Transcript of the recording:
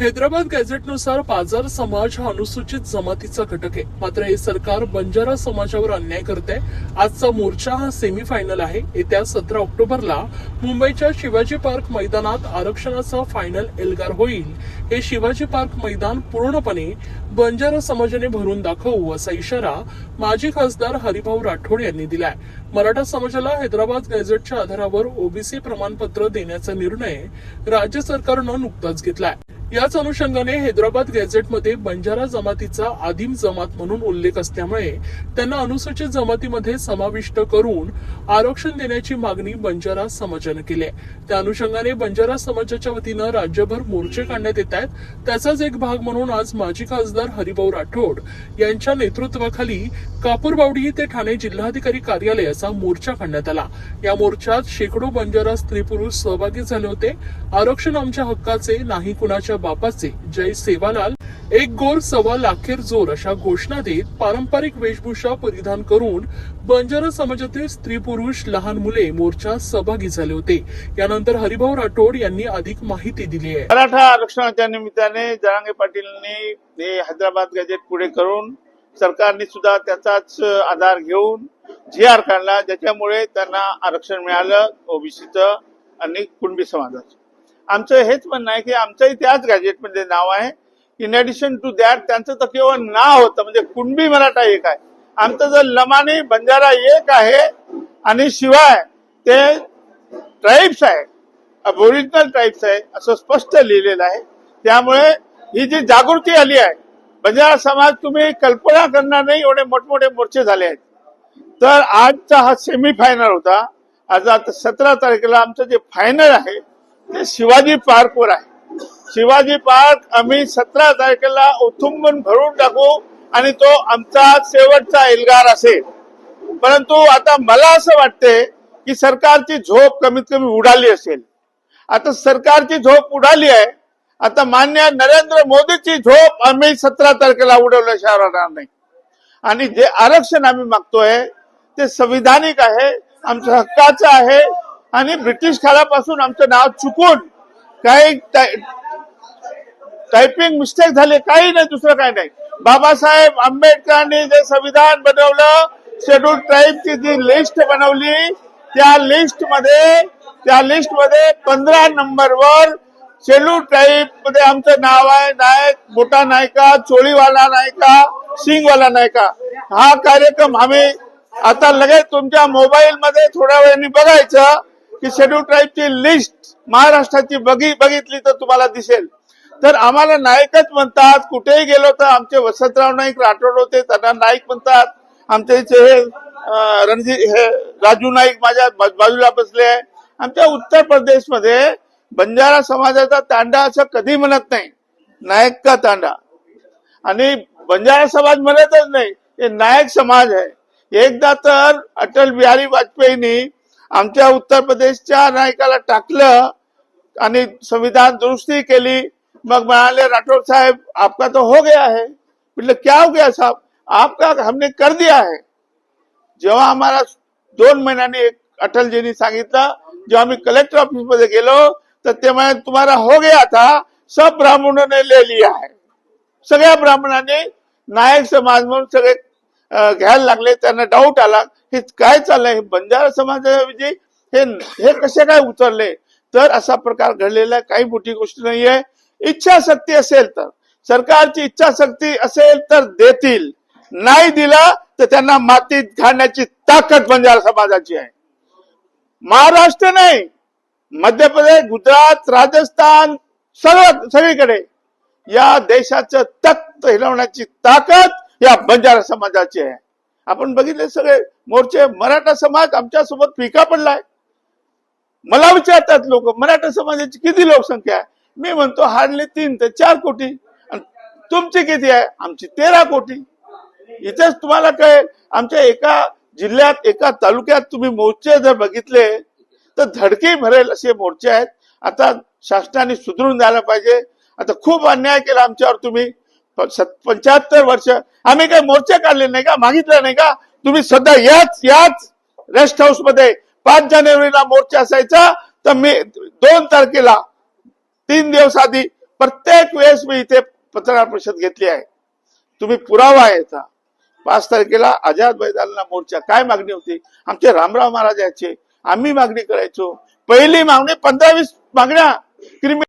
हैदराबाद गॅझेटनुसार पाजार समाज हा अनुसूचित जमातीचा घटक आहे. मात्र हे सरकार बंजारा समाजावर अन्याय करते आजचा मोर्चा हा सेमीफायनल आहे. येत्या सतरा ऑक्टोबरला मुंबईच्या शिवाजी पार्क मैदानात आरक्षणाचा फायनल एल्गार होईल. हे शिवाजी पार्क मैदान पूर्णपणे बंजारा समाजाने भरून दाखवू असा इशारा माजी खासदार हरिभाऊ राठोड यांनी दिलाय. मराठा समाजाला हैदराबाद गॅझेटच्या आधारावर ओबीसी प्रमाणपत्र देण्याचा निर्णय राज्य सरकारनं नुकताच घेतलाय. याच अनुषंगाने हैदराबाद गॅझेटमध्ये बंजारा जमातीचा आदिम जमात म्हणून उल्लेख असल्यामुळे त्यांना अनुसूचित जमातीमध्ये समाविष्ट करून आरक्षण देण्याची मागणी बंजारा समाजानं केली आहे. त्या अनुषंगाने बंजारा समाजाच्या वतीनं राज्यभर मोर्चे काढण्यात येत आहेत. त्याचाच एक भाग म्हणून आज माजी खासदार हरिभाऊ राठोड यांच्या नेतृत्वाखाली कापूरबावडी ते ठाणे जिल्हाधिकारी कार्यालयाचा मोर्चा काढण्यात आला. या मोर्चात शेकडो बंजारा स्त्री पुरुष सहभागी झाले होते. आरक्षण आमच्या हक्काचे नाही कुणाच्या बापाचे जय सेवालाल एक गोर सव्वा लाखेर जोर अशा घोषणा देत पारंपरिक वेशभूषा परिधान करून बंजारा समाजातील स्त्री पुरुष लहान मुले मोर्चात सहभागी झाले होते. यानंतर हरिभाऊ राठोड यांनी अधिक माहिती दिली आहे. मराठा आरक्षणाच्या निमित्ताने जरांगे पाटीलनी हे हैदराबाद गॅजेट पुढे करून सरकारने सुद्धा त्याचाच आधार घेऊन जी आर काढला ज्याच्यामुळे त्यांना आरक्षण मिळालं ओबीसीचं आणि कुणबी समाजाचं. आमचं हेच म्हणणं आहे की आमचंही त्याच गॅजेटमध्ये नाव आहे. इन ऍडिशन टू दॅट त्यांचं तर केवळ नाव होतं म्हणजे कुणबी मराठा एक आहे. आमचं जर लमानी बंजारा एक आहे आणि शिवाय ते ट्राईब्स आहे ओरिजिनल टाईप्स आहे असं स्पष्ट लिहिलेलं आहे. त्यामुळे ही जी जागृती आली आहे बंजारा समाज तुम्ही कल्पना करणार नाही एवढे मोठमोठे मोर्चे झाले आहेत. तर आजचा हा सेमी फायनल होता. आज आता सतरा तारखेला आमचं जे फायनल आहे ते शिवाजी पार्कवर आहे. शिवाजी पार्क आम्ही सतरा तारखेला उथुंबून भरून टाकू आणि तो आमचा शेवटचा एल्गार असेल. परंतु आता मला असं वाटते की सरकारची झोप कमीत कमी उडाली असेल. आता सरकारची झोप उडाली आहे. आता मान्य नरेंद्र मोदीची झोप आम्ही सतरा तारखेला उडवल्याशिवाय राहणार नाही. आणि जे आरक्षण आम्ही मागतोय ते संविधानिक आहे आमच्या हक्काचं आहे आणि ब्रिटिश काळापासून आमचं नाव चुकून काही टायपिंग मिस्टेक झाले काही नाही दुसरं काही नाही. बाबासाहेब आंबेडकरांनी जे संविधान बनवलं शेड्यूल ट्राईबची जी लिस्ट बनवली त्या लिस्टमध्ये त्या लिस्टमध्ये पंधरा नंबरवर शेड्यूल ट्राईबमध्ये आमचं नाव आहे नायक मोठा नायका चोळीवाला नायका सिंगवाला नायका. हा कार्यक्रम आम्ही आता लगेच तुमच्या मोबाईल मध्ये थोड्या वेळाने बघायचं. की शेड्यूल ट्राईबची लिस्ट महाराष्ट्राची बघी बघितली तर तुम्हाला दिसेल. तर आम्हाला नायकच म्हणतात कुठेही गेलो तर आमचे वसंतराव नाईक राठोड होते त्यांना नाईक म्हणतात. आमच्या इथे हे रणजित हे राजू नाईक माझ्या बाजूला बसले आहे. आमच्या उत्तर प्रदेशमध्ये बंजारा समाजाचा तांडा असं कधी म्हणत नाही. नायक का तांडा? आणि बंजारा समाज म्हणतच नाही हे नायक समाज आहे. एकदा तर अटल बिहारी वाजपेयींनी आमच्या उत्तर प्रदेशच्या नायकाला टाकलं आणि संविधान दुरुस्ती केली. मग म्हणाले राठौर साहब आपका तो हो गया है. म्हटलं क्या हो गया साहब? आपका हमने कर दिया है. जेव्हा आम्हाला दोन महिन्यांनी एक अटलजींनी सांगितलं जेव्हा आम्ही कलेक्टर ऑफिसमध्ये गेलो तर ते म्हणाले तुम्हाला हो गया था सब ब्राह्मणाने ले लिया है. सगळ्या ब्राह्मणांनी नायक समाज म्हणून सगळे घ्यायला लागले त्यांना डाऊट आला. हे काय चाललंय? हे बंजारा समाजाऐवजी हे हे कसे काय उतरले? तर असा प्रकार घडलेला आहे. काही मोठी गोष्ट नाहीये. इच्छाशक्ती असेल तर सरकारची इच्छाशक्ती असेल तर देतील. नाही दिलं तर त्यांना मातीत घालण्याची ताकद बंजारा समाजाची आहे. महाराष्ट्र नाही मध्य प्रदेश गुजरात राजस्थान सर्व सगळीकडे या देशाचं तख्त हिरवण्याची ताकद या बंजारा समाजाची आहे. आपण बघितले सगळे मोर्चे मराठा समाज आमच्यासोबत फिका पडलाय. मला विचारतात लोक मराठा समाजाची किती लोकसंख्या आहे? मी म्हणतो हार्डली तीन ते चार कोटी. तुमची किती आहे? आमची तेरा कोटी. इथेच तुम्हाला कळेल आमच्या एका जिल्ह्यात एका तालुक्यात तुम्ही मोर्चे जर बघितले तर धडकी भरेल असे मोर्चे आहेत. आता शासनाने सुधरून जायला पाहिजे. आता खूप अन्याय केला आमच्यावर तुम्ही. पंच्याहत्तर वर्ष आम्ही काही मोर्चे काढले नाही का? मागितलं नाही का? तुम्ही सध्या याच याच रेस्ट हाऊसमध्ये पाच जानेवारीला मोर्चा असायचा. तर मी दोन तारखेला तीन दिवस आधी प्रत्येक वेळेस मी इथे पत्रकार परिषद घेतली आहे. तुम्ही पुरावा आहे याचा. पाच तारखेला आझाद मैदानला मोर्चा काय मागणी होती? आमचे रामराव महाराज याचे आम्ही मागणी करायचो. पहिली मागणी पंधरा वीस मागण्या. क्रिमिनल